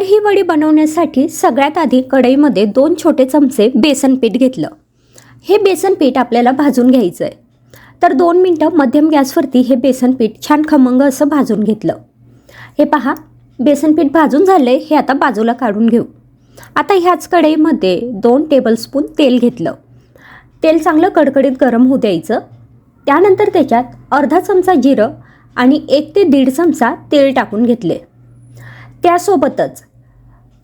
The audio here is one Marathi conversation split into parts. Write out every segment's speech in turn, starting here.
तर ही वडी बनवण्यासाठी सगळ्यात आधी कढईमध्ये दोन छोटे चमचे बेसन पीठ घेतलं. हे बेसन पीठ आपल्याला भाजून घ्यायचं आहे तर दोन मिनटं मध्यम गॅसवरती हे बेसन पीठ छान खमंग असं भाजून घेतलं. हे पहा बेसन पीठ भाजून झालंय हे आता बाजूला काढून घेऊ. आता ह्याच कढईमध्ये दोन टेबलस्पून तेल घेतलं. तेल चांगलं कडकडीत गरम होऊ द्यायचं. त्यानंतर त्याच्यात अर्धा चमचा जिरं आणि एक ते दीड चमचा तेल टाकून घेतले. त्यासोबतच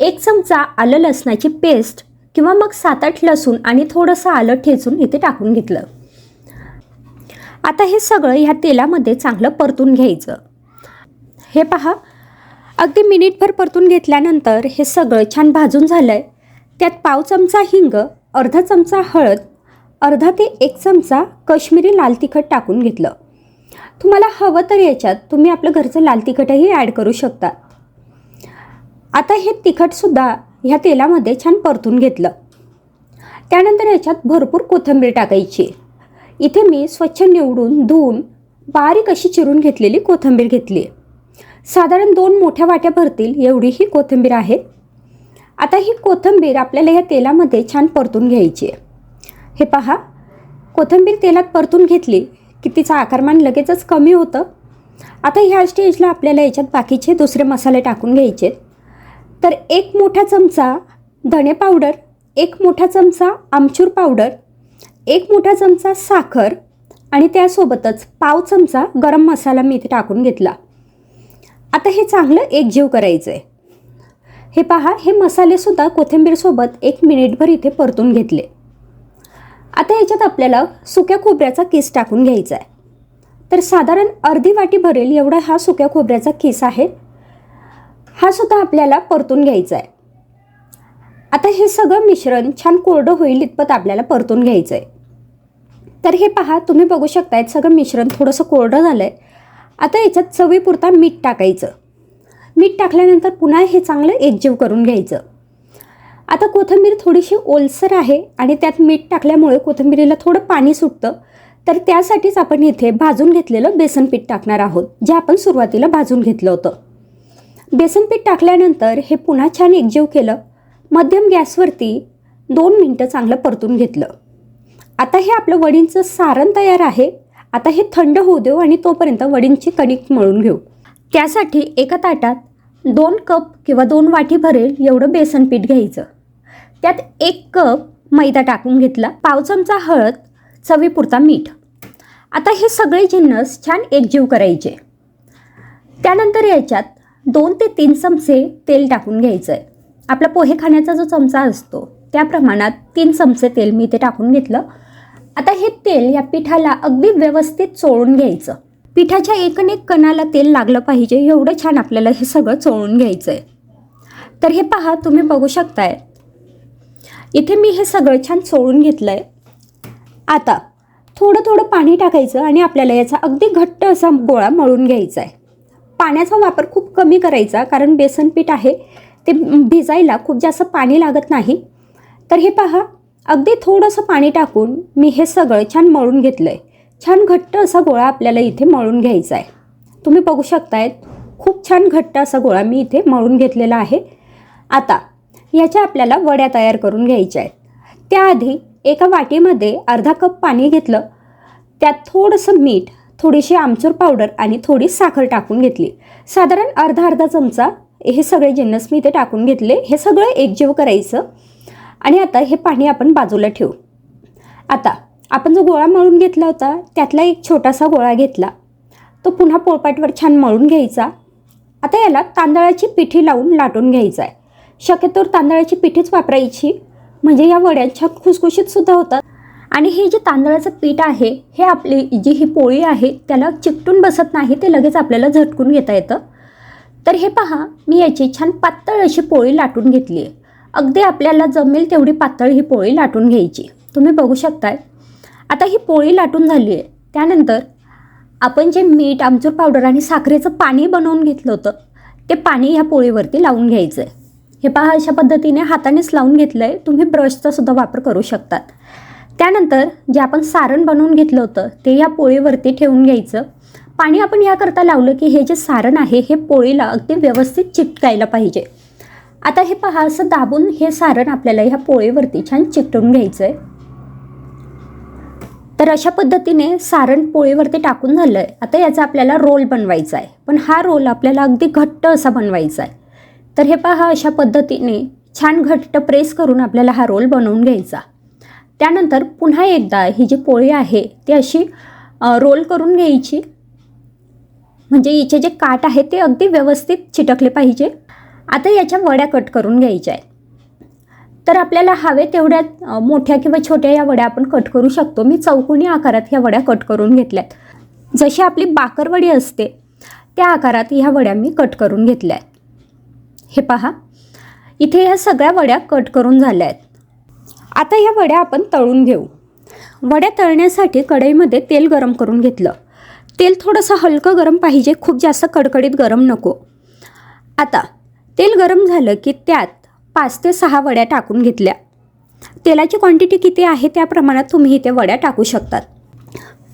एक चमचा आलं लसणाची पेस्ट किंवा मग सात आठ लसूण आणि थोडंसं आलं ठेचून इथे टाकून घेतलं. आता हे सगळं ह्या तेलामध्ये चांगलं परतून घ्यायचं. हे पहा अगदी मिनिटभर परतून घेतल्यानंतर हे सगळं छान भाजून झालं आहे त्यात पाव चमचा हिंग अर्धा चमचा हळद अर्धा ते एक चमचा कश्मीरी लाल तिखट टाकून घेतलं. तुम्हाला हवं तर याच्यात तुम्ही आपलं घरचं लाल तिखटही ॲड करू शकता. आता हे तिखटसुद्धा ह्या तेलामध्ये छान परतून घेतलं. त्यानंतर याच्यात भरपूर कोथिंबीर टाकायची. इथे मी स्वच्छ निवडून धुवून बारीक अशी चिरून घेतलेली कोथिंबीर घेतली. साधारण दोन मोठ्या वाट्या भरतील एवढी ही कोथिंबीर आहे. आता ही कोथिंबीर आपल्याला ह्या तेलामध्ये छान परतून घ्यायची. आहे हे पहा कोथिंबीर तेलात परतून घेतली की तिचं आकारमान लगेचच कमी होतं. आता ह्या स्टेजला आपल्याला याच्यात बाकीचे दुसरे मसाले टाकून घ्यायचे तर एक मोठा चमचा धणे पावडर एक मोठा चमचा आमचूर पावडर एक मोठा चमचा साखर आणि त्यासोबतच पाव चमचा गरम मसाला मी इथे टाकून घेतला. आता हे चांगलं एकजीव करायचं आहे हे पहा हे मसालेसुद्धा कोथिंबीरसोबत एक मिनिटभर इथे परतून घेतले. आता याच्यात आपल्याला सुक्या खोबऱ्याचा किस टाकून घ्यायचा आहे तर साधारण अर्धी वाटी भरेल एवढा हा सुक्या खोबऱ्याचा किस आहे. हा सुद्धा आपल्याला परतून घ्यायचा आहे आता हे सगळं मिश्रण छान कोरडं होईल इतपत आपल्याला परतून घ्यायचं आहे तर हे पहा तुम्ही बघू शकतायत सगळं मिश्रण थोडंसं कोरडं झालं आहे आता याच्यात चवीपुरता मीठ टाकायचं. मीठ टाकल्यानंतर पुन्हा हे चांगलं एकजीव करून घ्यायचं. आता कोथिंबीर थोडीशी ओलसर आहे आणि त्यात मीठ टाकल्यामुळे कोथिंबीरीला थोडं पाणी सुटतं. तर त्यासाठीच आपण इथे भाजून घेतलेलं बेसन पीठ टाकणार आहोत जे आपण सुरुवातीला भाजून घेतलं होतं. बेसन पीठ टाकल्यानंतर हे पुन्हा छान एकजीव केलं. मध्यम गॅसवरती दोन मिनटं चांगलं परतून घेतलं. आता हे आपलं वडींचं सारण तयार आहे. आता हे थंड होऊ देऊ आणि तोपर्यंत वडींची कणिक मळून घेऊ. त्यासाठी एका ताटात दोन कप किंवा दोन वाटी भरेल एवढं बेसन पीठ घ्यायचं. त्यात एक कप मैदा टाकून घेतला. पाव चमचा हळद चवीपुरता मीठ. आता हे सगळे जिन्नस छान एकजीव करायचे. त्यानंतर याच्यात दोन ते तीन चमचे तेल टाकून घ्यायचं आहे आपला पोहे खाण्याचा जो चमचा असतो त्या प्रमाणात तीन चमचे तेल मी इथे टाकून घेतलं. आता हे तेल या पिठाला अगदी व्यवस्थित चोळून घ्यायचं. पिठाच्या एकन एक कणाला तेल लागलं पाहिजे एवढं छान आपल्याला हे सगळं चोळून घ्यायचं आहे तर हे पहा तुम्ही बघू शकताय. इथे मी हे सगळं छान चोळून घेतलं आहे आता थोडं थोडं पाणी टाकायचं आणि आपल्याला याचा अगदी घट्ट असा गोळा मळून घ्यायचा आहे पाण्याचा वापर खूप कमी करायचा कारण बेसन पीठ आहे ते भिजायला खूप जास्त पाणी लागत नाही. तर हे पहा अगदी थोडंसं पाणी टाकून मी हे सगळं छान मळून घेतलं आहे छान घट्ट असा गोळा आपल्याला इथे मळून घ्यायचा आहे तुम्ही बघू शकतायत खूप छान घट्ट असा गोळा मी इथे मळून घेतलेला आहे. आता याच्या आपल्याला वड्या तयार करून घ्यायच्या आहेत त्याआधी एका वाटीमध्ये अर्धा कप पाणी घेतलं. त्यात थोडंसं मीठ थोडीशी आमचूर पावडर आणि थोडी साखर टाकून घेतली. साधारण अर्धा अर्धा चमचा हे सगळे जिन्नस मी इथे टाकून घेतले. हे सगळं एकजीव करायचं. आणि आता हे पाणी आपण बाजूला ठेवू. आता आपण जो गोळा मळून घेतला होता त्यातला एक छोटासा गोळा घेतला. तो पुन्हा पोळपाटवर छान मळून घ्यायचा. आता याला तांदळाची पिठी लावून लाटून घ्यायचा आहे शक्यतोवर तांदळाची पिठीच वापरायची. म्हणजे या वड्या छान खुसखुशीतसुद्धा होतात. आणि हे जे तांदळाचं पीठ आहे हे आपली जी ही पोळी आहे त्याला चिकटून बसत नाही ते लगेच आपल्याला झटकून घेता येतं. तर हे पहा मी याची छान पातळ अशी पोळी लाटून घेतली आहे. अगदी आपल्याला जमेल तेवढी पातळ ही पोळी लाटून घ्यायची. तुम्ही बघू शकताय. आता ही पोळी लाटून झाली आहे. त्यानंतर आपण जे मीठ आमचूर पावडर आणि साखरेचं पाणी बनवून घेतलं होतं ते पाणी ह्या पोळीवरती लावून घ्यायचं आहे हे पहा अशा पद्धतीने हातानेच लावून घेतलं आहे तुम्ही ब्रशचा सुद्धा वापर करू शकतात. त्यानंतर जे आपण सारण बनवून घेतलं होतं ते या पोळीवरती ठेवून घ्यायचं. पाणी आपण याकरता लावलं की हे जे सारण आहे हे पोळीला अगदी व्यवस्थित चिटकायला पाहिजे. आता हे पहा असं दाबून हे सारण आपल्याला ह्या पोळीवरती छान चिकटून घ्यायचं आहे तर अशा पद्धतीने सारण पोळीवरती टाकून झालं आहे आता याचा आपल्याला रोल बनवायचा आहे पण हा रोल आपल्याला अगदी घट्ट असा बनवायचा आहे तर हे पहा अशा पद्धतीने छान घट्ट प्रेस करून आपल्याला हा रोल बनवून घ्यायचा. त्यानंतर पुन्हा एकदा ही जी पोळी आहे ती अशी रोल करून घ्यायची. म्हणजे हिचे जे काट आहे ते अगदी व्यवस्थित चिटकले पाहिजे. आता याच्या वड्या कट करून घ्यायच्या आहेत. तर आपल्याला हवे तेवढ्या मोठ्या किंवा छोट्या या वड्या आपण कट करू शकतो. मी चौकोनी आकारात ह्या वड्या कट करून घेतल्यात. जशी आपली बाकरवडी असते त्या आकारात ह्या वड्या मी कट करून घेतल्या आहेत हे पहा. इथे ह्या सगळ्या वड्या कट करून झाल्या आहेत आता या वड्या आपण तळून घेऊ. वड्या तळण्यासाठी कढईमध्ये तेल गरम करून घेतलं. तेल थोडंसं हलकं गरम पाहिजे खूप जास्त कडकडीत गरम नको. आता तेल गरम झालं की त्यात पाच ते सहा वड्या टाकून घेतल्या. तेलाची क्वांटिटी किती आहे त्या प्रमाणात तुम्ही इथे वड्या टाकू शकतात.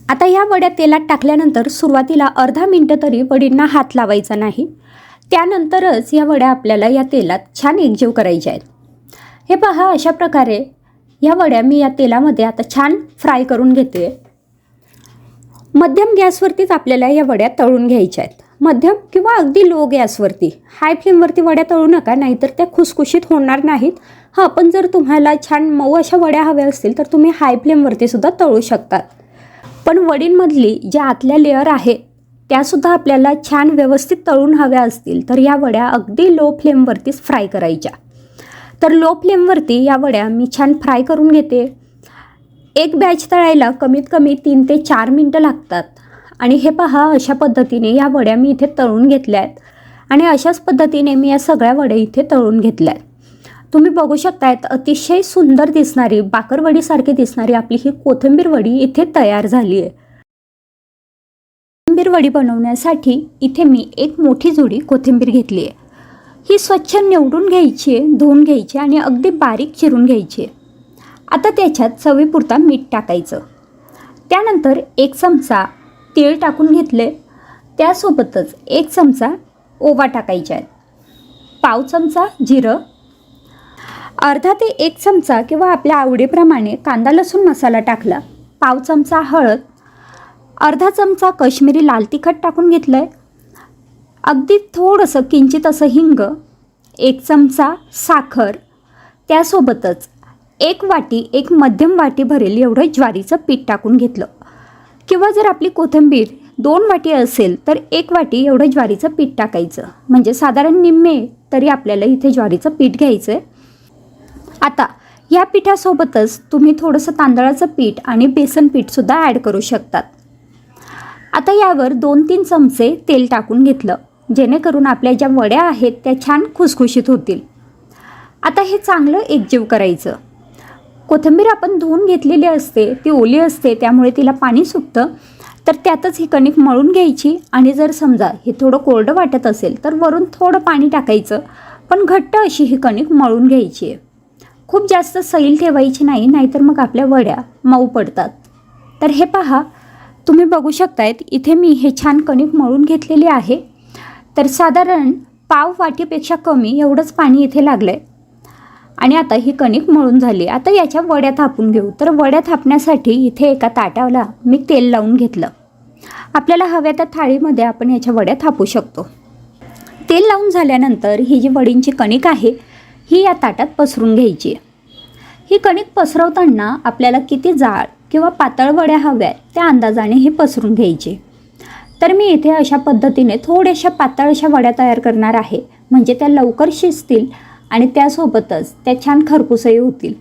आता ह्या वड्या तेलात टाकल्यानंतर सुरुवातीला अर्धा मिनटं तरी वडींना हात लावायचा नाही. त्यानंतरच या वड्या आपल्याला या तेलात छान एकजीव करायच्या आहेत. हे पहा अशा प्रकारे ह्या वड्या मी या तेलामध्ये आता छान फ्राय करून घेते मध्यम गॅसवरतीच आपल्याला या वड्या तळून घ्यायच्या आहेत. मध्यम किंवा अगदी लो गॅसवरती. हाय फ्लेमवरती वड्या तळू नका नाहीतर त्या खुसखुशीत होणार नाहीत. हां पण जर तुम्हाला छान मऊ अशा वड्या हव्या असतील तर तुम्ही हाय फ्लेमवरती सुद्धा तळू शकतात. पण वडींमधली ज्या आतल्या लेअर आहेत त्यासुद्धा आपल्याला छान व्यवस्थित तळून हव्या असतील तर या वड्या अगदी लो फ्लेमवरतीच फ्राय करायच्या. तर लो फ्लेमवरती या वड्या मी छान फ्राय करून घेते. एक बॅच तळायला कमीत कमी तीन ते चार मिनटं लागतात. आणि हे पहा अशा पद्धतीने या वड्या मी इथे तळून घेतल्या आहेत आणि अशाच पद्धतीने मी या सगळ्या वड्या इथे तळून घेतल्या आहेत तुम्ही बघू शकतायत अतिशय सुंदर दिसणारी बाकरवडीसारखी दिसणारी आपली ही कोथिंबीर वडी इथे तयार झाली आहे कोथिंबीर वडी बनवण्यासाठी इथे मी एक मोठी जोडी कोथिंबीर घेतली आहे ही स्वच्छ निवडून घ्यायची आहे धुवून घ्यायची आणि अगदी बारीक चिरून घ्यायची. आहे आता त्याच्यात चवीपुरता मीठ टाकायचं. त्यानंतर एक चमचा तीळ टाकून घेतले. त्यासोबतच एक चमचा ओवा टाकायचा आहे. पाव चमचा जिरं. अर्धा ते एक चमचा किंवा आपल्या आवडीप्रमाणे कांदा लसूण मसाला टाकला. पाव चमचा हळद. अर्धा चमचा कश्मीरी लाल तिखट टाकून घेतलं आहे अगदी थोडंसं किंचित असं हिंग एक चमचा साखर त्यासोबतच एक वाटी एक मध्यम वाटी भरेल एवढं ज्वारीचं पीठ टाकून घेतलं. किंवा जर आपली कोथिंबीर दोन वाटी असेल तर एक वाटी एवढं ज्वारीचं पीठ टाकायचं. म्हणजे साधारण निम्मे तरी आपल्याला इथे ज्वारीचं पीठ घ्यायचं आहे आता या पिठासोबतच तुम्ही थोडंसं तांदळाचं पीठ आणि बेसन पीठसुद्धा ॲड करू शकतात. आता यावर दोन तीन चमचे तेल टाकून घेतलं. जेणेकरून आपल्या ज्या वड्या आहेत त्या छान खुसखुशीत होतील. आता हे चांगलं एकजीव करायचं. कोथिंबीर आपण धुवून घेतलेली असते ती ओली असते त्यामुळे तिला पाणी सुटतं. तर त्यातच ही कणिक मळून घ्यायची आणि जर समजा हे थोडं कोरडं वाटत असेल तर वरून थोडं पाणी टाकायचं. पण घट्ट अशी ही कणिक मळून घ्यायची. आहे खूप जास्त सैल ठेवायची नाही नाहीतर मग आपल्या वड्या मऊ पडतात. तर हे पहा तुम्ही बघू शकतायत इथे मी हे छान कणिक मळून घेतलेली आहे. तर साधारण पाव वाटीपेक्षा कमी एवढंच पाणी इथे लागलं आहे आणि आता ही कणिक मळून झाली. आता याच्या वड्या थापून घेऊ. तर वड्या थापण्यासाठी इथे एका ताटाला मी तेल लावून घेतलं. आपल्याला हव्या त्या थाळीमध्ये आपण याच्या वड्या थापू शकतो. तेल लावून झाल्यानंतर ही जी वडींची कणिक आहे ही या ताटात पसरून घ्यायची. ही कणिक पसरवताना आपल्याला किती जाड किंवा पातळ वड्या हव्या त्या अंदाजाने हे पसरून घ्यायचे. तर मी इथे अशा पद्धतीने थोड्याशा पातळ अशा वड्या तयार करणार आहे. म्हणजे त्या लवकर शिजतील आणि त्यासोबतच त्या छान खरपूसही होतील.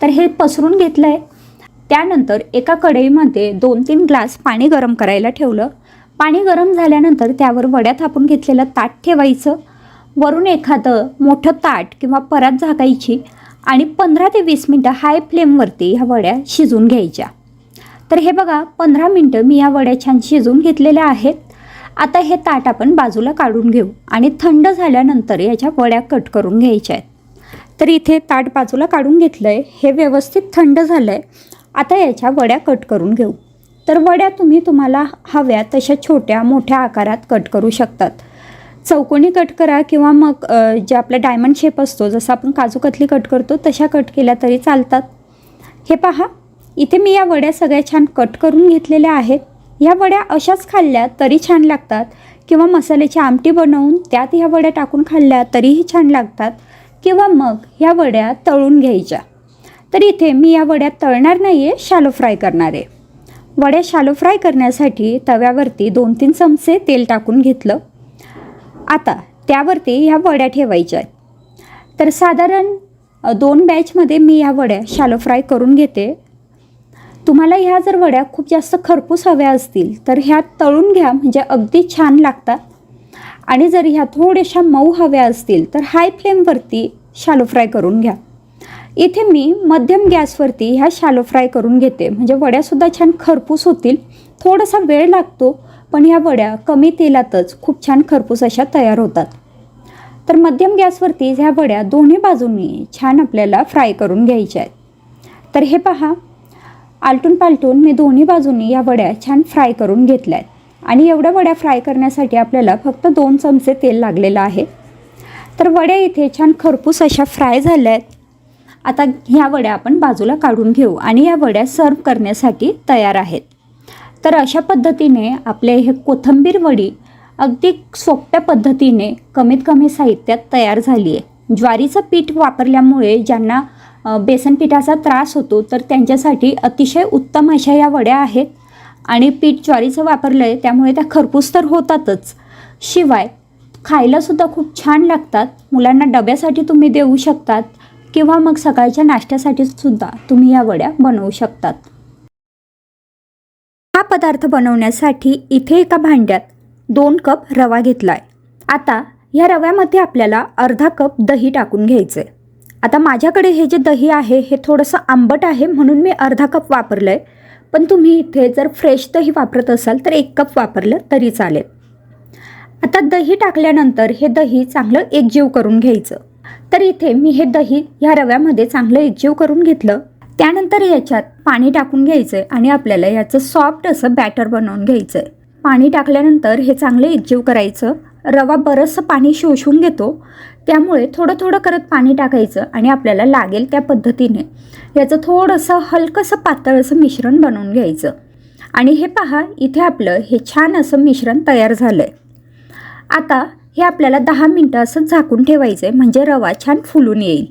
तर हे पसरून घेतलं आहे त्यानंतर एका कढईमध्ये दोन तीन ग्लास पाणी गरम करायला ठेवलं. पाणी गरम झाल्यानंतर त्यावर वड्या थापून घेतलेलं ताट ठेवायचं. वरून एखादं मोठं ताट किंवा परात झाकायची आणि पंधरा ते वीस मिनटं हाय फ्लेमवरती ह्या वड्या शिजून घ्यायच्या. तर हे बघा पंधरा मिनटं मी या वड्या छान शिजून घेतलेल्या आहेत. आता हे ताट आपण बाजूला काढून घेऊ आणि थंड झाल्यानंतर याच्या वड्या कट करून घ्यायच्या आहेत. तर इथे ताट बाजूला काढून घेतलं आहे हे व्यवस्थित थंड झालं आहे आता याच्या वड्या कट करून घेऊ. तर वड्या तुम्ही तुम्हाला हव्या तशा छोट्या मोठ्या आकारात कट करू शकतात. चौकोनी कट करा किंवा मग जे आपला डायमंड शेप असतो जसं आपण काजू कतली कट करतो तशा कट केल्या तरी चालतात. हे पहा इथे मी या वड्या सगळ्या छान कट करून घेतलेल्या आहेत. ह्या वड्या अशाच खाल्ल्या तरी छान लागतात. किंवा मसाल्याची आमटी बनवून त्यात ह्या वड्या टाकून खाल्ल्या तरीही छान लागतात. किंवा मग ह्या वड्या तळून घ्यायच्या. तर इथे मी या वड्या तळणार नाही आहे शालो फ्राय करणार आहे. वड्या शालो फ्राय करण्यासाठी तव्यावरती दोन तीन चमचे तेल टाकून घेतलं. आता त्यावरती ह्या वड्या ठेवायच्या आहेत. तर साधारण दोन बॅचमध्ये मी ह्या वड्या शालो फ्राय करून घेते. तुम्हाला ह्या जर वड्या खूप जास्त खरपूस हव्या असतील तर ह्या तळून घ्या म्हणजे अगदी छान लागतात. आणि जर ह्या थोड्याशा मऊ हव्या असतील तर हाय फ्लेमवरती शालो फ्राय करून घ्या. इथे मी मध्यम गॅसवरती ह्या शालो फ्राय करून घेते. म्हणजे वड्यासुद्धा छान खरपूस होतील. थोडासा वेळ लागतो पण ह्या वड्या कमी तेलातच खूप छान खरपूस अशा तयार होतात. तर मध्यम गॅसवरती ह्या वड्या दोन्ही बाजूंनी छान आपल्याला फ्राय करून घ्यायच्या आहेत. तर हे पहा. आलटून पालटून मी दोन्ही बाजूंनी या वड्या छान फ्राय करून घेतल्या आहेत आणि एवढ्या वड्या फ्राय करण्यासाठी आपल्याला फक्त दोन चमचे तेल लागलेलं आहे. तर वड्या इथे छान खरपूस अशा फ्राय झाल्या आहेत आता ह्या वड्या आपण बाजूला काढून घेऊ आणि या वड्या सर्व करण्यासाठी तयार आहेत. तर अशा पद्धतीने आपले हे कोथिंबीर वडी अगदी सोप्या पद्धतीने कमीत कमी साहित्यात तयार झाली आहे ज्वारीचं पीठ वापरल्यामुळे ज्यांना बेसन पिठाचा त्रास होतो तर त्यांच्यासाठी अतिशय उत्तम अशा या वड्या आहेत. आणि पीठ ज्वारीचं वापरलं आहे त्यामुळे त्या खरपूस तर होतातच. शिवाय खायलासुद्धा खूप छान लागतात. मुलांना डब्यासाठी तुम्ही देऊ शकतात किंवा मग सकाळच्या नाश्त्यासाठी सुद्धा तुम्ही या वड्या बनवू शकतात. हा पदार्थ बनवण्यासाठी इथे एका भांड्यात दोन कप रवा घेतला आहे आता या रव्यामध्ये आपल्याला अर्धा कप दही टाकून घ्यायचं आहे आता माझ्याकडे हे जे दही आहे हे थोडंसं आंबट आहे म्हणून मी अर्धा कप वापरलं आहे पण तुम्ही इथे जर फ्रेश दही वापरत असाल तर एक कप वापरलं तरी चालेल. आता दही टाकल्यानंतर हे दही चांगलं एकजीव करून घ्यायचं. तर इथे मी हे दही ह्या रव्यामध्ये चांगलं एकजीव करून घेतलं. त्यानंतर याच्यात पाणी टाकून घ्यायचं आहे आणि आपल्याला याचं सॉफ्ट असं बॅटर बनवून घ्यायचं आहे पाणी टाकल्यानंतर हे चांगलं एकजीव करायचं. रवा बरंचसं पाणी शोषून घेतो. त्यामुळे थोडं थोडं करत पाणी टाकायचं आणि आपल्याला लागेल त्या पद्धतीने. याचं थोडंसं हलकंसं पातळ असं मिश्रण बनवून घ्यायचं. आणि हे पहा इथे आपलं हे छान असं मिश्रण तयार झालं आहे आता हे आपल्याला दहा मिनटं असं झाकून ठेवायचं आहे म्हणजे रवा छान फुलून येईल.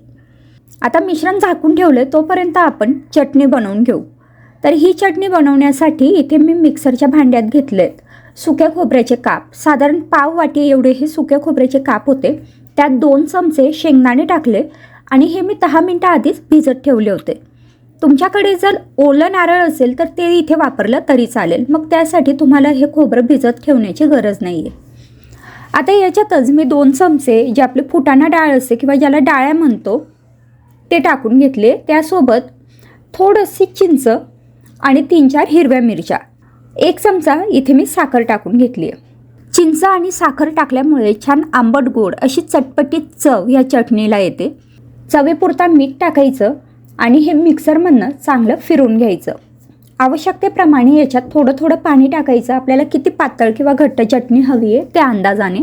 आता मिश्रण झाकून ठेवलं तोपर्यंत आपण चटणी बनवून घेऊ. तर ही चटणी बनवण्यासाठी इथे मी मिक्सरच्या भांड्यात घेतले आहेत सुक्या खोबऱ्याचे काप. साधारण पाव वाटी एवढे हे सुक्या खोबऱ्याचे काप होते. त्यात दोन चमचे शेंगदाणे टाकले आणि हे मी दहा मिनटं आधीच भिजत ठेवले होते. तुमच्याकडे जर ओलं नारळ असेल तर ते इथे वापरलं तरी चालेल. मग त्यासाठी तुम्हाला हे खोबरं भिजत ठेवण्याची गरज नाही आहे आता याच्यातच मी दोन चमचे जे आपले फुटाणा डाळ असते किंवा ज्याला डाळ्या म्हणतो ते टाकून घेतले. त्यासोबत थोडंशी चिंच आणि तीन चार हिरव्या मिरच्या. एक चमचा इथे मी साखर टाकून घेतली आहे चिंच आणि साखर टाकल्यामुळे छान आंबट गोड अशी चटपटीत चव या चटणीला येते. चवेपुरता मीठ टाकायचं आणि हे मिक्सरमधनं चांगलं फिरून घ्यायचं. आवश्यकतेप्रमाणे याच्यात थोडं थोडं पाणी टाकायचं. आपल्याला किती पातळ किंवा घट्ट चटणी हवी आहे त्या अंदाजाने.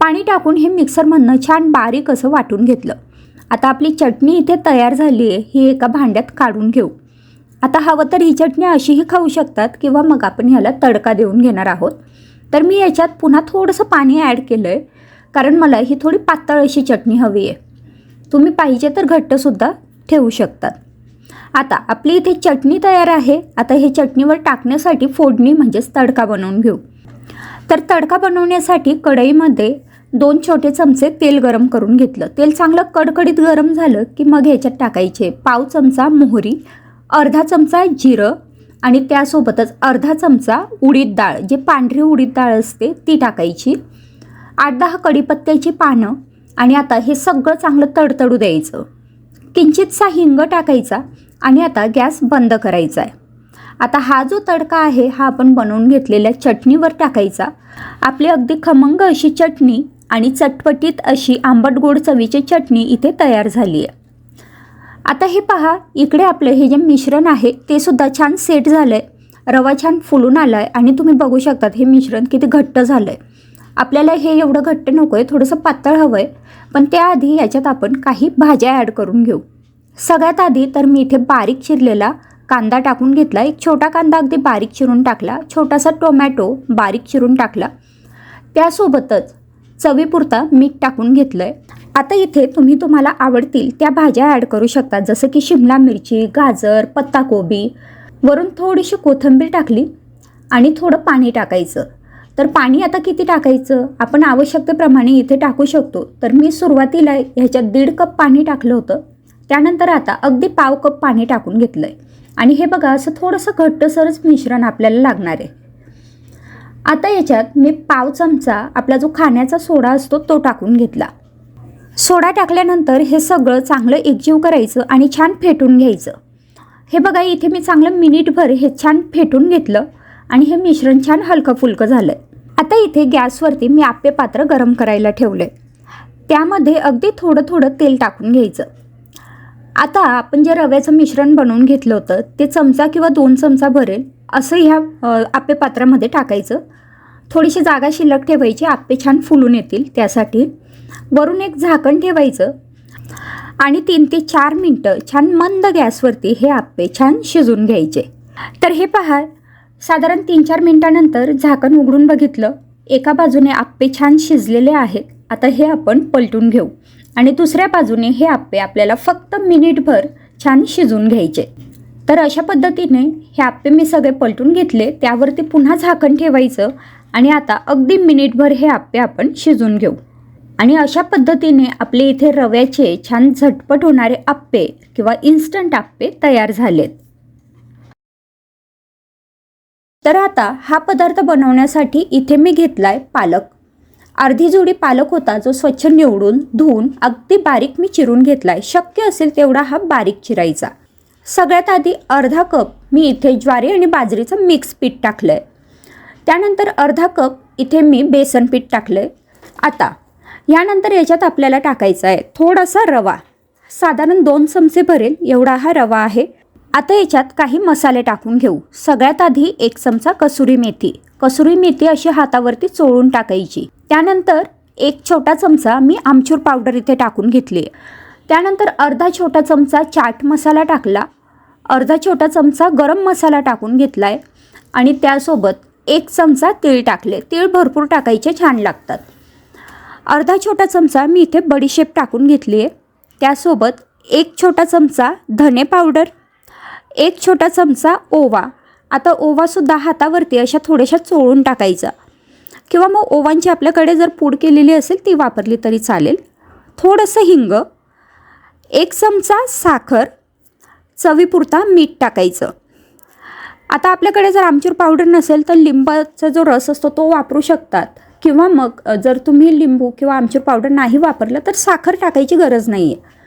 पाणी टाकून हे मिक्सरमधनं छान बारीक असं वाटून घेतलं. आता आपली चटणी इथे तयार झाली आहे. ही एका भांड्यात काढून घेऊ. आता हवं तर ही चटणी अशीही खाऊ शकतात किंवा मग आपण ह्याला तडका देऊन घेणार आहोत. तर मी याच्यात पुन्हा थोडंसं पाणी ॲड केलं आहे कारण मला ही थोडी पातळ अशी चटणी हवी आहे. तुम्ही पाहिजे तर घट्टसुद्धा ठेवू शकतात. आता आपली इथे चटणी तयार आहे. आता हे चटणीवर टाकण्यासाठी फोडणी म्हणजेच तडका बनवून घेऊ. तर तडका बनवण्यासाठी कढईमध्ये दोन छोटे चमचे तेल गरम करून घेतलं. तेल चांगलं कडकडीत गरम झालं की मग ह्याच्यात टाकायचे पाव चमचा मोहरी अर्धा चमचा जिरं आणि त्यासोबतच अर्धा चमचा उडीद डाळ जे पांढरी उडीद डाळ असते ती टाकायची. आठ दहा कढीपत्त्याची पानं आणि आता हे सगळं चांगलं तडतडू द्यायचं. किंचितसा हिंग टाकायचा आणि आता गॅस बंद करायचा आहे. आता हा जो तडका आहे हा आपण बनवून घेतलेल्या चटणीवर टाकायचा. आपली अगदी खमंग अशी चटणी आणि चटपटीत अशी आंबट गोड चवीची चटणी इथे तयार झाली आहे. आता हे पहा इकडे आपलं हे जे मिश्रण आहे ते सुद्धा छान सेट झालं आहे रवा छान फुलून आला आहे आणि तुम्ही बघू शकतात हे मिश्रण किती घट्ट झालं आहे आपल्याला हे एवढं घट्ट नको आहे थोडंसं पातळ हवं आहे पण त्याआधी याच्यात आपण काही भाज्या ॲड करून घेऊ. सगळ्यात आधी तर मी इथे बारीक चिरलेला कांदा टाकून घेतला. एक छोटा कांदा अगदी बारीक चिरून टाकला. छोटासा टोमॅटो बारीक चिरून टाकला. त्यासोबतच चवीपुरता मीठ टाकून घेतलं आहे आता इथे तुम्ही तुम्हाला आवडतील त्या भाज्या ॲड करू शकता जसं की शिमला मिरची गाजर पत्ताकोबी. वरून थोडीशी कोथिंबीर टाकली आणि थोडं पाणी टाकायचं. तर पाणी आता किती टाकायचं? आपण आवश्यकतेप्रमाणे इथे टाकू शकतो. तर मी सुरुवातीला ह्याच्यात दीड कप पाणी टाकलं होतं. त्यानंतर आता अगदी पाव कप पाणी टाकून घेतलं आहे आणि हे बघा असं थोडंसं घट्टसरच मिश्रण आपल्याला लागणार आहे. आता याच्यात मी पाव चमचा आपला जो खाण्याचा सोडा असतो तो टाकून घेतला. सोडा टाकल्यानंतर हे सगळं चांगलं एकजीव करायचं आणि छान फेटून घ्यायचं. हे बघा इथे मी चांगलं मिनिटभर हे छान फेटून घेतलं आणि हे मिश्रण छान हलकं फुलकं झालं आता इथे गॅसवरती मी आप्पे पात्र गरम करायला ठेवलं आहे त्यामध्ये अगदी थोडं थोडं तेल टाकून घ्यायचं. आता आपण जे रव्याचं मिश्रण बनवून घेतलं होतं ते चमचा किंवा दोन चमचा भरेल असं ह्या आप्पे पात्रामध्ये टाकायचं. थोडीशी जागा शिल्लक ठेवायची आप्पे छान फुलून येतील त्यासाठी. वरून एक झाकण ठेवायचं. आणि तीन ते चार मिनटं छान मंद गॅसवरती हे आप्पे छान शिजून घ्यायचे. तर हे पहा साधारण तीन चार मिनटानंतर झाकण उघडून बघितलं. एका बाजूने आप्पे छान शिजलेले आहेत. आता हे आपण पलटून घेऊ. आणि दुसऱ्या बाजूने हे आप्पे आपल्याला फक्त मिनिटभर छान शिजून घ्यायचे. तर अशा पद्धतीने हे आप्पे मी सगळे पलटून घेतले. त्यावरती पुन्हा झाकण ठेवायचं. आणि आता अगदी मिनिटभर हे आप्पे आपण शिजून घेऊ. आणि अशा पद्धतीने आपले इथे रव्याचे छान झटपट होणारे आप्पे किंवा इन्स्टंट आप्पे तयार झालेत. तर आता हा पदार्थ बनवण्यासाठी इथे मी घेतलाय पालक. अर्धी जोडी पालक होता जो स्वच्छ निवडून धुवून अगदी बारीक मी चिरून घेतलाय. शक्य असेल तेवढा हा बारीक चिरायचा. सगळ्यात आधी अर्धा कप मी इथे ज्वारी आणि बाजरीचं मिक्स पीठ टाकलं आहे त्यानंतर अर्धा कप इथे मी बेसन पीठ टाकलं आहे आता यानंतर याच्यात आपल्याला टाकायचा आहे थोडासा रवा. साधारण दोन चमचे भरेल एवढा हा रवा आहे. आता याच्यात काही मसाले टाकून घेऊ. सगळ्यात आधी एक चमचा कसुरी मेथी. कसुरी मेथी अशी हातावरती चोळून टाकायची. त्यानंतर एक छोटा चमचा मी आमचूर पावडर इथे टाकून घेतली. त्यानंतर अर्धा छोटा चमचा चाट मसाला टाकला. अर्धा छोटा चमचा गरम मसाला टाकून घेतला आहे आणि त्यासोबत एक चमचा तीळ टाकले. तीळ भरपूर टाकायचे छान लागतात. अर्धा छोटा चमचा मी इथे बडीशेप टाकून घेतली आहे. त्यासोबत एक छोटा चमचा धने पावडर एक छोटा चमचा ओवा. आता ओवासुद्धा हातावरती अशा थोड्याशा चोळून टाकायचा. किंवा मग ओवांची आपल्याकडे जर पूड केलेली असेल ती वापरली तरी चालेल. थोडंसं हिंग एक चमचा साखर चवीपुरता मीठ टाकायचं. आता आपल्याकडे जर आमचूर पावडर नसेल तर लिंबाचा जो रस असतो तो वापरू शकतात. किंवा मग जर तुम्ही लिंबू किंवा आमचूर पावडर नाही वापरलं तर साखर टाकायची गरज नाही आहे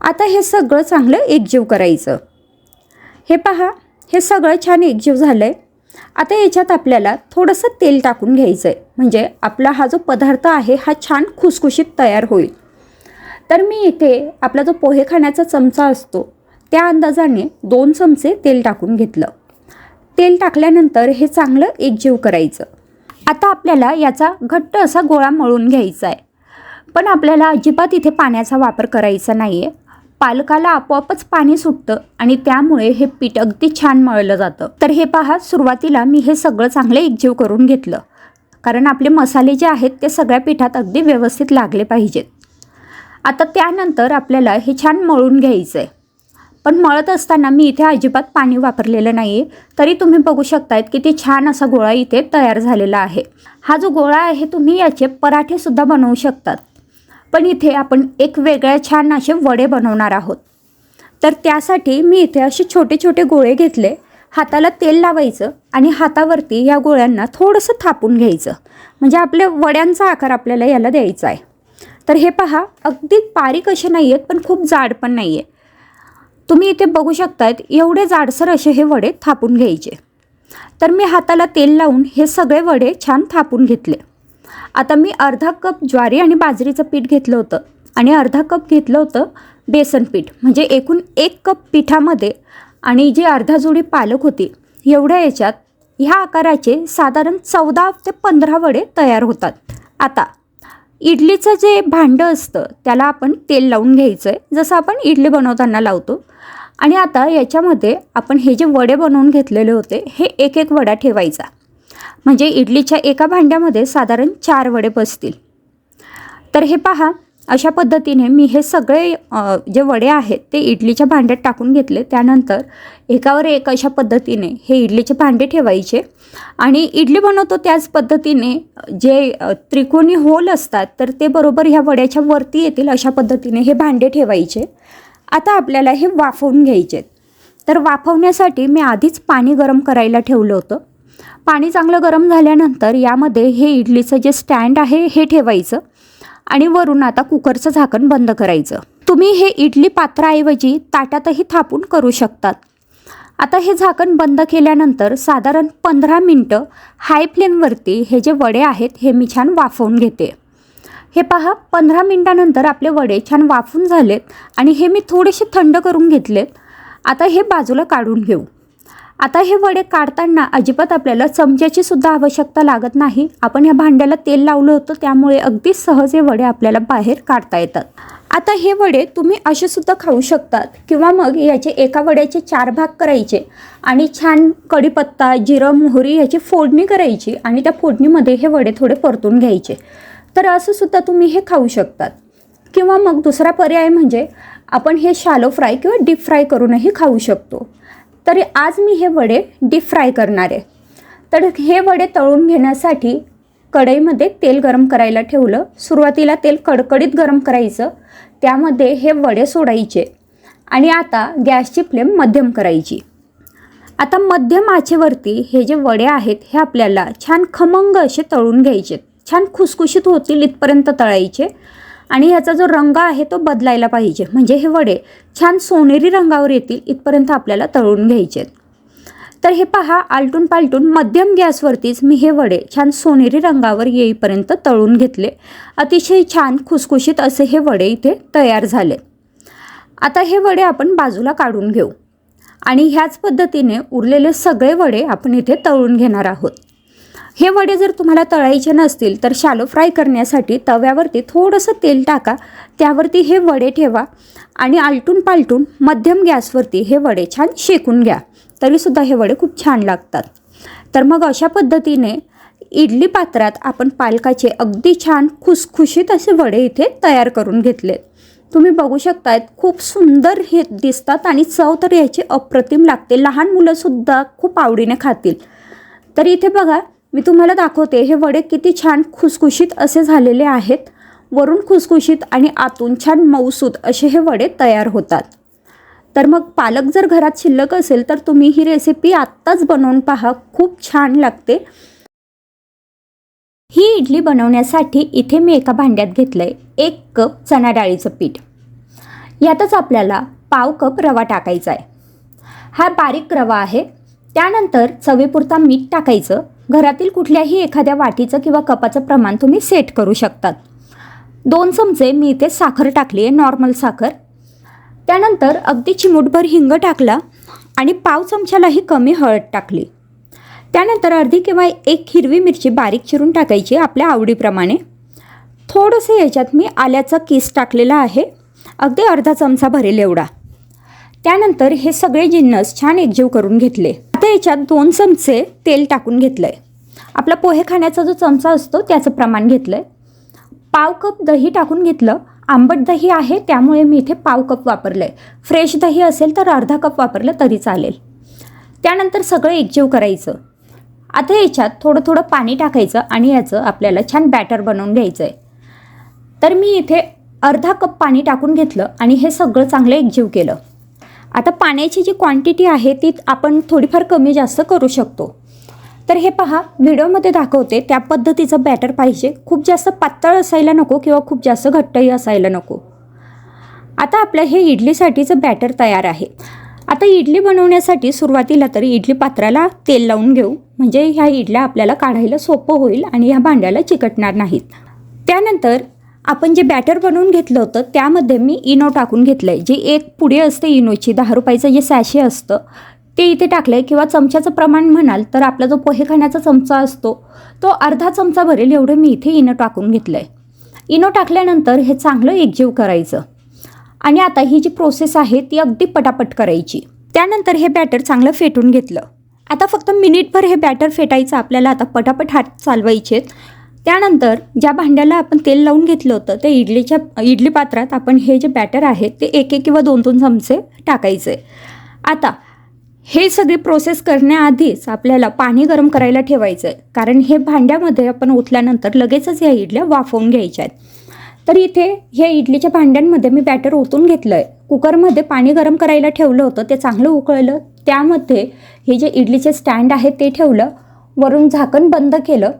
आता हे सगळं चांगलं एकजीव करायचं. हे पहा हे सगळं छान एकजीव झालं आहे आता याच्यात आपल्याला थोडंसं तेल टाकून घ्यायचं आहे म्हणजे आपला हा जो पदार्थ आहे हा छान खुसखुशीत तयार होईल. तर मी इथे आपला जो पोहे खाण्याचा चमचा असतो त्या अंदाजाने दोन चमचे तेल टाकून घेतलं. तेल टाकल्यानंतर हे चांगलं एकजीव करायचं. आता आपल्याला याचा घट्ट असा गोळा मळून घ्यायचा आहे. पण आपल्याला अजिबात इथे पाण्याचा वापर करायचा नाही आहे पालकाला आपोआपच पाणी सुटतं आणि त्यामुळे हे पीठ अगदी छान मळलं जातं. तर हे पहा सुरुवातीला मी हे सगळं चांगलं एकजीव करून घेतलं. कारण आपले मसाले जे आहेत ते सगळ्या पिठात अगदी व्यवस्थित लागले पाहिजेत. आता त्यानंतर आपल्याला हे छान मळून घ्यायचं आहे पण मळत असताना मी इथे अजिबात पाणी वापरलेलं नाही आहे तरी तुम्ही बघू शकतायत किती छान असा गोळा इथे तयार झालेला आहे. हा जो गोळा आहे तुम्ही याचे पराठेसुद्धा बनवू शकतात. पण इथे आपण एक वेगळ्या छान असे वडे बनवणार आहोत. तर त्यासाठी मी इथे असे छोटे छोटे गोळे घेतले. हाताला तेल लावायचं आणि हातावरती या गोळ्यांना थोडंसं थापून घ्यायचं. म्हणजे आपल्या वड्यांचा आकार आपल्याला याला द्यायचा आहे. तर हे पहा अगदी बारीक असे नाही आहेत पण खूप जाड पण नाही आहे तुम्ही इथे बघू शकतात एवढे जाडसर असे हे वडे थापून घ्यायचे. तर मी हाताला तेल लावून हे सगळे वडे छान थापून घेतले. आता मी अर्धा कप ज्वारी आणि बाजरीचं पीठ घेतलं होतं. आणि अर्धा कप घेतलं होतं बेसन पीठ म्हणजे एकूण एक कप पिठामध्ये. आणि जी अर्धा जोडी पालक होती एवढ्या याच्यात ह्या आकाराचे साधारण चौदा ते पंधरा वडे तयार होतात. आता इडलीचं जे भांडं असतं त्याला आपण तेल लावून घ्यायचं आहे जसं आपण इडली बनवताना लावतो आणि आता याच्यामध्ये आपण हे जे वडे बनवून घेतलेले होते हे एक एक वडा ठेवायचा. म्हणजे इडलीच्या एका भांड्यामध्ये साधारण चार वडे बसतील. तर हे पहा अशा पद्धतीने मी हे सगळे जे वडे आहेत ते इडलीच्या भांड्यात टाकून घेतले. त्यानंतर एकावर एक अशा पद्धतीने हे इडलीचे भांडे ठेवायचे. आणि इडली बनवतो त्याच पद्धतीने जे त्रिकोणी होल असतात तर ते बरोबर ह्या वड्याच्या वरती येतील अशा पद्धतीने हे भांडे ठेवायचे. आता आपल्याला हे वाफवून घ्यायचे तर वाफवण्यासाठी मी आधीच पाणी गरम करायला ठेवलं होतं. पाणी चांगलं गरम झाल्यानंतर यामध्ये हे इडलीचं जे स्टँड आहे हे ठेवायचं आणि वरून आता कुकरचं झाकण बंद करायचं. तुम्ही हे इडली पात्राऐवजी ताटातही थापून करू शकतात. आता हे झाकण बंद केल्यानंतर साधारण पंधरा मिनटं हाय फ्लेमवरती हे जे वडे आहेत हे मी छान वाफवून घेते. हे पहा पंधरा मिनटानंतर आपले वडे छान वाफून झालेत आणि हे मी थोडेसे थंड करून घेतलेत. आता हे बाजूला काढून घेऊ. आता हे वडे काढताना अजिबात आपल्याला चमच्याची सुद्धा आवश्यकता लागत नाही. आपण ह्या भांड्याला तेल लावलं होतं त्यामुळे अगदी सहज हे वडे आपल्याला बाहेर काढता येतात. आता हे वडे तुम्ही असे सुद्धा खाऊ शकतात किंवा मग याचे एका वड्याचे चार भाग करायचे आणि छान कढीपत्ता जिरं मोहरी याची फोडणी करायची आणि त्या फोडणीमध्ये हे वडे थोडे परतून घ्यायचे. तर असं सुद्धा तुम्ही हे खाऊ शकतात. किंवा मग दुसरा पर्याय म्हणजे आपण हे शालो फ्राय किंवा डीप फ्राय करूनही खाऊ शकतो. तर आज मी हे वडे डीप फ्राय करणार आहे. तर हे वडे तळून घेण्यासाठी कढईमध्ये तेल गरम करायला ठेवलं. सुरुवातीला तेल कडकडीत गरम करायचं. त्यामध्ये हे वडे सोडायचे. आणि आता गॅसची फ्लेम मध्यम करायची. आता मध्यम आचेवरती हे जे वडे आहेत हे आपल्याला छान खमंग असे तळून घ्यायचे छान खुसखुशीत होतील इथपर्यंत तळायचे आणि ह्याचा जो रंग आहे तो बदलायला पाहिजे. म्हणजे हे वडे छान सोनेरी रंगावर येतील इथपर्यंत आपल्याला तळून घ्यायचे. आहेत. तर हे पहा आलटून पालटून मध्यम गॅसवरतीच मी हे वडे छान सोनेरी रंगावर येईपर्यंत तळून घेतले. अतिशय छान खुसखुशीत असे हे वडे इथे तयार झाले. आता हे वडे आपण बाजूला काढून घेऊ. आणि ह्याच पद्धतीने उरलेले सगळे वडे आपण इथे तळून घेणार आहोत. हे वडे जर तुम्हाला तळायचे नसतील तर शालो फ्राय करण्यासाठी तव्यावरती थोडंसं तेल टाका. त्यावरती हे वडे ठेवा आणि आलटून पालटून मध्यम गॅसवरती हे वडे छान शेकून घ्या. तरीसुद्धा हे वडे खूप छान लागतात. तर मग अशा पद्धतीने इडली पात्रात आपण पालकाचे अगदी छान खुसखुशीत असे वडे इथे तयार करून घेतले. तुम्ही बघू शकतायत खूप सुंदर हे दिसतात आणि चव तर याची अप्रतिम लागते. लहान मुलंसुद्धा खूप आवडीने खातील. तर इथे बघा मी तुम्हाला दाखवते हे वडे किती छान खुसखुशीत असे झालेले आहेत. वरून खुसखुशीत आणि आतून छान मऊसूद असे हे वडे तयार होतात. तर मग पालक जर घरात शिल्लक असेल तर तुम्ही ही रेसिपी आत्ताच बनवून पहा. खूप छान लागते. ही इडली बनवण्यासाठी इथे मी एका भांड्यात घेतलं आहे एक कप चणा डाळीचं पीठ. यातच आपल्याला पाव कप रवा टाकायचा आहे हा बारीक रवा आहे. त्यानंतर चवीपुरता मीठ टाकायचं. घरातील कुठल्याही एखाद्या वाटीचं किंवा कपाचं प्रमाण तुम्ही सेट करू शकतात. दोन चमचे मी इथे साखर टाकली आहे नॉर्मल साखर. त्यानंतर अगदी चिमूटभर हिंग टाकला आणि पाव चमच्यालाही कमी हळद टाकली. त्यानंतर अर्धी किंवा एक हिरवी मिरची बारीक चिरून टाकायची आपल्या आवडीप्रमाणे. थोडंसं याच्यात मी आल्याचा किस टाकलेला आहे. अगदी अर्धा चमचा भरेल एवढा. त्यानंतर हे सगळे जिन्नस छान एकजीव करून घेतले. याच्यात दोन चमचे तेल टाकून घेतलं आहे आपला पोहे खाण्याचा जो चमचा असतो त्याचं प्रमाण घेतलं आहे पाव कप दही टाकून घेतलं. आंबट दही आहे त्यामुळे मी इथे पाव कप वापरलं आहे फ्रेश दही असेल तर अर्धा कप वापरलं तरी चालेल. त्यानंतर सगळं एकजीव करायचं. आता याच्यात थोडं थोडं पाणी टाकायचं आणि याचं आपल्याला छान बॅटर बनवून घ्यायचं आहे तर मी इथे अर्धा कप पाणी टाकून घेतलं आणि हे सगळं चांगलं एकजीव केलं. आता पाण्याची जी क्वांटिटी आहे ती आपण थोडीफार कमी जास्त करू शकतो. तर हे पहा व्हिडिओमध्ये दाखवते त्या पद्धतीचं बॅटर पाहिजे. खूप जास्त पातळ असायला नको किंवा खूप जास्त घट्टही असायला नको. आता आपलं हे इडलीसाठीचं बॅटर तयार आहे. आता इडली बनवण्यासाठी सुरुवातीला तरी इडली पात्राला तेल लावून घेऊ. म्हणजे ह्या इडल्या आपल्याला काढायला सोपं होईल आणि ह्या भांड्याला चिकटणार नाहीत. त्यानंतर आपण जे बॅटर बनवून घेतलं होतं त्यामध्ये मी इनो टाकून घेतलं आहे जी एक पुढे असते इनोची दहा रुपयाचं जे सॅशे असतं ते इथे टाकलं आहे किंवा चमच्याचं प्रमाण म्हणाल तर आपला जो पोहे खाण्याचा चमचा असतो तो अर्धा चमचा भरेल एवढं मी इथे इनो टाकून घेतलं आहे इनो टाकल्यानंतर हे चांगलं एकजीव करायचं. आणि आता ही जी प्रोसेस आहे ती अगदी पटापट करायची. त्यानंतर हे बॅटर चांगलं फेटून घेतलं. आता फक्त मिनिटभर हे बॅटर फेटायचं आपल्याला आता पटापट हात चालवायचे त्यानंतर ज्या भांड्याला आपण तेल लावून घेतलं होतं ते इडलीच्या इडली पात्रात आपण हे जे बॅटर आहे ते एक एक किंवा दोन दोन चमचे टाकायचे. आता हे सगळी प्रोसेस करण्याआधीच आपल्याला पाणी गरम करायला ठेवायचं आहे कारण हे भांड्यामध्ये आपण ओतल्यानंतर लगेचच या इडल्या वाफवून घ्यायच्या आहेत तर इथे ह्या इडलीच्या भांड्यांमध्ये मी बॅटर ओतून घेतलं आहे कुकरमध्ये पाणी गरम करायला ठेवलं होतं ते चांगलं उकळलं. त्यामध्ये हे जे इडलीचे स्टँड आहे ते ठेवलं. वरून झाकण बंद केलं.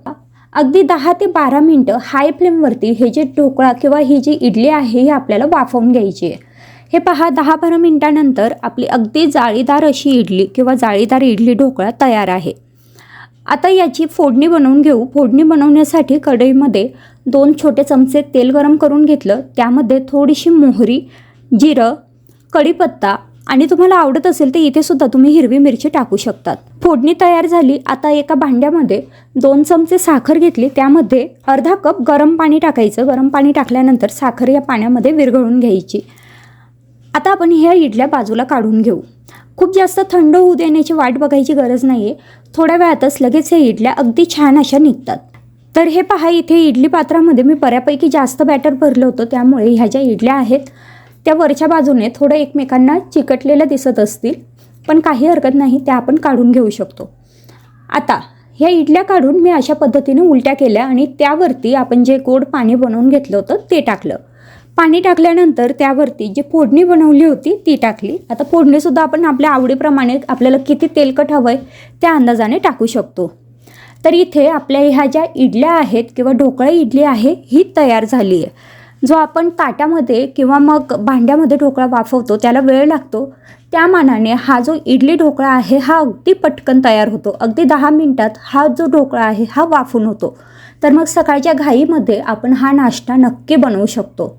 अगदी दहा ते बारा मिनटं हाय फ्लेमवरती हे जे ढोकळा किंवा ही जी इडली आहे ही आपल्याला वाफवून घ्यायची आहे. हे पहा दहा बारा मिनटानंतर आपली अगदी जाळीदार अशी इडली किंवा जाळीदार इडली ढोकळा तयार आहे. आता याची फोडणी बनवून घेऊ. फोडणी बनवण्यासाठी कढईमध्ये दोन छोटे चमचे तेल गरम करून घेतलं. त्यामध्ये थोडीशी मोहरी जिरं कढीपत्ता आणि तुम्हाला आवडत असेल तर इथे सुद्धा तुम्ही हिरवी मिरची टाकू शकतात. फोडणी तयार झाली आता एका भांड्यामध्ये दोन चमचे साखर घेतली त्यामध्ये अर्धा कप गरम पाणी टाकायचं. गरम पाणी टाकल्यानंतर साखर या पाण्यामध्ये विरघळून घ्यायची. आता आपण ह्या इडल्या बाजूला काढून घेऊ. खूप जास्त थंड होऊ देण्याची वाट बघायची गरज नाही आहे थोड्या वेळातच लगेच ह्या इडल्या अगदी छान अशा निघतात. तर हे पहा इथे इडली पात्रामध्ये मी बऱ्यापैकी जास्त बॅटर भरलं होतं त्यामुळे ह्या ज्या इडल्या आहेत त्या वरच्या बाजूने थोडं एकमेकांना चिकटलेलं दिसत असतील पण काही हरकत नाही त्या आपण काढून घेऊ शकतो. आता ह्या इडल्या काढून मी अशा पद्धतीने उलट्या केल्या आणि त्यावरती आपण जे गोड पाणी बनवून घेतलं होतं ते टाकलं. पाणी टाकल्यानंतर त्यावरती जी फोडणी बनवली होती ती टाकली. आता फोडणीसुद्धा आपण आपल्या आवडीप्रमाणे आपल्याला किती तेलकट हवं आहे त्या अंदाजाने टाकू शकतो. तर इथे आपल्या ह्या ज्या इडल्या आहेत किंवा ढोकळा इडली आहे ही तयार झाली आहे जो आपण ताटामध्ये किंवा मग भांड्यामध्ये ढोकळा वाफवतो त्याला वेळ लागतो त्या मानाने हा जो इडली ढोकळा आहे हा अगदी पटकन तयार होतो. अगदी दहा मिनटात हा जो ढोकळा आहे हा वाफून होतो. तर मग सकाळच्या घाईमध्ये आपण हा नाश्ता नक्की बनवू शकतो.